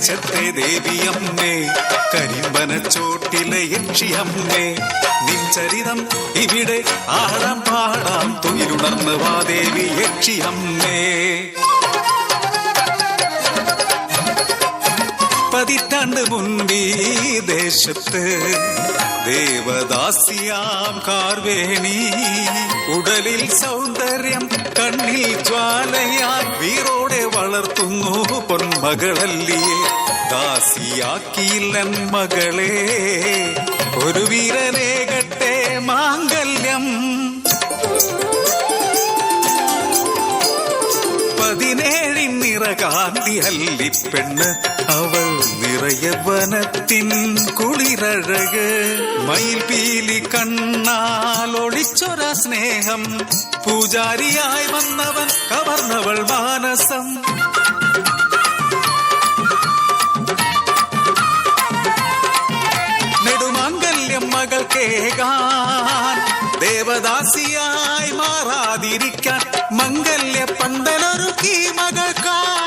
ദേശത്തെ ദേവിയമ്മേ കരിമ്പനച്ചോട്ടിലെ യക്ഷിയമ്മേ നിൻ ചരിതം ഇവിടെ ആടാം പാടാം തൊഴിലുണർന്ന് വാ ദേവി യക്ഷിയമ്മേ പതിറ്റാണ്ട് മുൻപീ ദേശത്ത് ദേവദാസിയാം കാർവേണി. ഉടലിൽ സൗന്ദര്യം കണ്ണിൽ ജ്വാലയാൽ വീറോടെ വളർത്തുന്നു പൊന്മകളല്ലിയെ ദാസിയാക്കിയില്ലൻ മകളെ ഒരു വീരനേകട്ടെ മാംഗല്യം. പതിനേഴിൻ നിറകാന്തി അല്ലിപ്പെണ്ണ് അവൾ നിറയവനത്തിൻ കുളിരഴക്. മയിൽ പീലി കണ്ണാൽ ഒളിച്ചൊര സ്നേഹം. പൂജാരിയായി വന്നവൻ കവർന്നവൾ മാനസം. നെടുമാങ്കല്യം മകൾ കേകാൻ. ദേവദാസിയായി മാറാതിരിക്കാൻ മംഗല്യ പന്തലൊരുക്കി മകൾക്കായി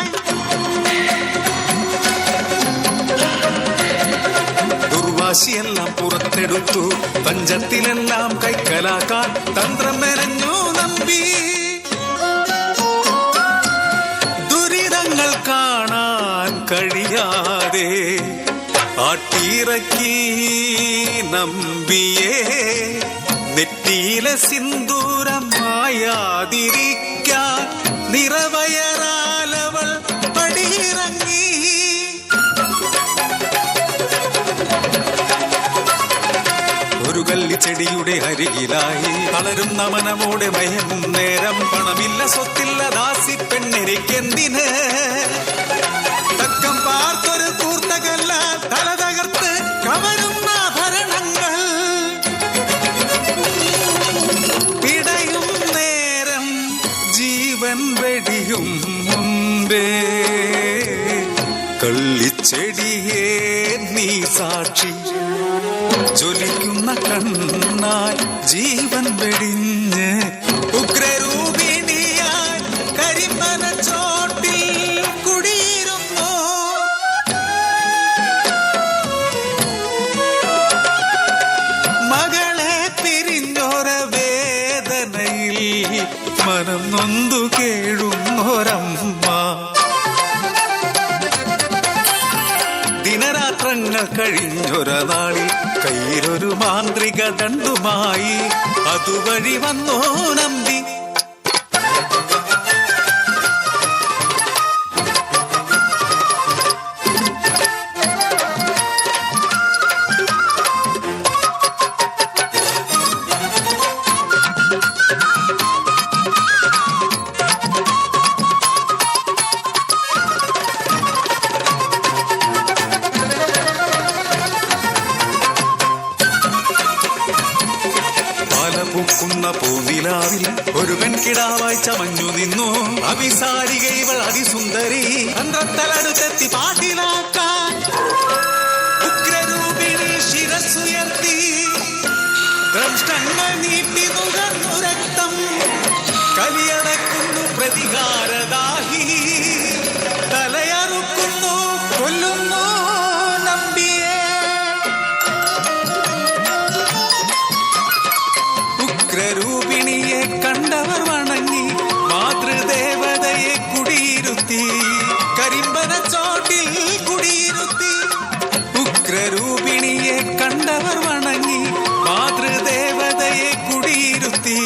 ദുർവാശിയെല്ലാം പുറത്തെടുത്തു. പഞ്ചത്തിലെല്ലാം കൈക്കലാക്കാൻ തന്ത്രം മെനഞ്ഞു നമ്പി. ദുരിതങ്ങൾ കാണാൻ കഴിയാതെ ആട്ടിറക്കി നമ്പിയേ നെറ്റിയിലെ സിന്ദൂരം മായാതിരിക്കാൻ നിറവയറാലവൾ പടിയിറങ്ങി ഒരു കല്ലിച്ചെടിയുടെ അരികിലായി വളരും നമനമോടെ മയങ്ങും നേരം. പണമില്ല സ്വത്തില്ല ദാസി പെണ്ണിരിക്കെന്തിന്? തക്കം പാർത്തൊരു കൂർത്തകല്ല തല തകർത്ത് കവരുന്ന ഭരണങ്ങൾ. പിടയും നേരം ജീവൻ വെടിയും മുമ്പേ കള്ളിച്ചെടിയേ നീ സാക്ഷി. ജ്വലിക്കുന്ന കണ്ണാൽ ജീവൻ വെടിഞ്ഞ് ഉഗ്രരൂപിണിയാൽ കരിമന ചോട്ടിൽ കുടിയിരുന്നു? മനം നൊന്തു ദിനരാത്രങ്ങൾ കഴിഞ്ഞൊര നാളിൽ കയ്യിലൊരു മാന്ത്രിക ദണ്ടുമായി അതുവഴി വന്നോ നമ്പി. പാലപൂക്കുന്ന പൂനിലാവിൽ ഒരു പെൺകിടാവായി ചമഞ്ഞു നിന്നു. അഭിസാരിക ഇവൾ അതിസുന്ദരി അന്തത്തലടുത്തെത്തി പാട്ടിലാക്കാൻ. ഉഗ്രരൂപിണി ശിരസുയർത്തി നീട്ടി നുകർന്നു രക്തം. കലിയടക്കുന്നു പ്രതികാരദാഹി. തലയറുക്കുന്നു കുടിയിരുത്തി കരിമ്പന ചോട്ടിൽ കുടിയിരുത്തി ഉഗ്രരൂപിണിയെ കണ്ടവർ വണങ്ങി മാതൃദേവതയെ കുടിയിരുത്തി